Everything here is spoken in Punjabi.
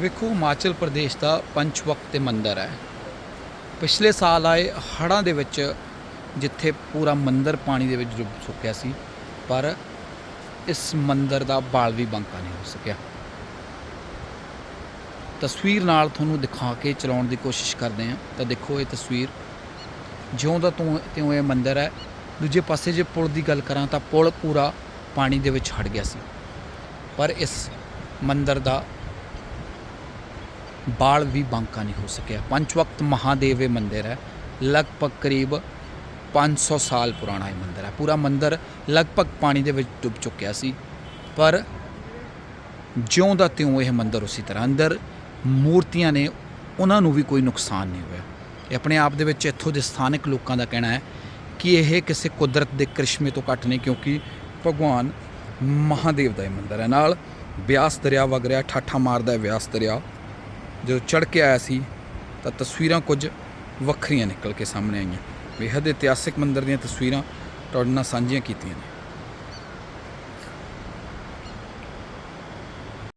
ਵੇਖੋ, ਹਿਮਾਚਲ ਪ੍ਰਦੇਸ਼ ਦਾ ਪੰਚਵਕਤ ਤੇ ਮੰਦਿਰ ਹੈ। ਪਿਛਲੇ ਸਾਲ ਆਏ ਹੜ੍ਹਾਂ ਦੇ ਵਿੱਚ ਜਿੱਥੇ ਪੂਰਾ ਮੰਦਿਰ ਪਾਣੀ ਦੇ ਵਿੱਚ ਡੁੱਬ ਚੁੱਕਿਆ ਸੀ, ਪਰ ਇਸ ਮੰਦਿਰ ਦਾ ਬਾਲ ਵੀ ਬੰਕਾ ਨਹੀਂ ਹੋ ਸਕਿਆ। ਤਸਵੀਰ ਨਾਲ ਤੁਹਾਨੂੰ ਦਿਖਾ ਕੇ ਚਲਾਉਣ ਦੀ ਕੋਸ਼ਿਸ਼ ਕਰਦੇ ਹਾਂ। ਤਾਂ ਦੇਖੋ ਇਹ ਤਸਵੀਰ। ਜਿਉਂ ਦਾ ਤੂੰ, ਤਿਉਂ ਇਹ ਮੰਦਿਰ ਹੈ। ਦੂਜੇ ਪਾਸੇ ਜੇ ਪੁਲ ਦੀ ਗੱਲ ਕਰਾਂ ਤਾਂ ਪੁਲ ਪੂਰਾ ਪਾਣੀ ਦੇ ਵਿੱਚ ਹੜ ਗਿਆ ਸੀ। ਪਰ ਇਸ ਮੰਦਿਰ ਦਾ ਬਾਲ ਵੀ ਬਾਂਕਾ ਨਹੀਂ ਹੋ ਸਕਿਆ। ਪੰਚਵਕਤ ਮਹਾਦੇਵ ਇਹ ਮੰਦਿਰ ਹੈ। ਲਗਭਗ ਕਰੀਬ 500 ਸਾਲ ਪੁਰਾਣਾ ਇਹ ਮੰਦਿਰ ਹੈ। ਪੂਰਾ ਮੰਦਿਰ ਲਗਭਗ ਪਾਣੀ ਦੇ ਵਿੱਚ ਡੁੱਬ ਚੁੱਕਿਆ ਸੀ। ਪਰ ਜਿਉਂ ਦਾ ਤਿਉਂ ਇਹ ਮੰਦਿਰ ਉਸੇ ਤਰ੍ਹਾਂ ਅੰਦਰ ਮੂਰਤੀਆਂ ਨੇ ਉਹਨਾਂ ਨੂੰ ਵੀ ਕੋਈ ਨੁਕਸਾਨ ਨਹੀਂ ਹੋਇਆ। ਇਹ ਆਪਣੇ ਆਪ ਦੇ ਵਿੱਚ ਇੱਥੋਂ ਦੇ ਸਥਾਨਕ ਲੋਕਾਂ ਦਾ ਕਹਿਣਾ ਹੈ ਕਿ ਇਹ ਕਿਸੇ ਕੁਦਰਤ ਦੇ ਕ੍ਰਿਸ਼ਮੇ ਤੋਂ ਘੱਟ ਨਹੀਂ, ਕਿਉਂਕਿ ਭਗਵਾਨ ਮਹਾਦੇਵ ਦਾ ਇਹ ਮੰਦਿਰ ਹੈ। ਨਾਲ ਬਿਆਸ ਦਰਿਆ ਵਗ ਰਿਹਾ, ਠਾਠਾ ਮਾਰਦਾ ਹੈ ਬਿਆਸ ਦਰਿਆ। ਜਦੋਂ ਚੜ ਕੇ ਆਇਆ ਸੀ, ਤਾਂ ਤਸਵੀਰਾਂ ਕੁਝ ਵੱਖਰੀਆਂ ਨਿਕਲ ਕੇ ਸਾਹਮਣੇ ਆਈਆਂ। ਬੇਹੱਦ ਇਤਿਹਾਸਿਕ ਮੰਦਰ ਦੀਆਂ ਤਸਵੀਰਾਂ ਤੁਹਾਡੇ ਨਾਲ ਸਾਂਝੀਆਂ ਕੀਤੀਆਂ ਨੇ।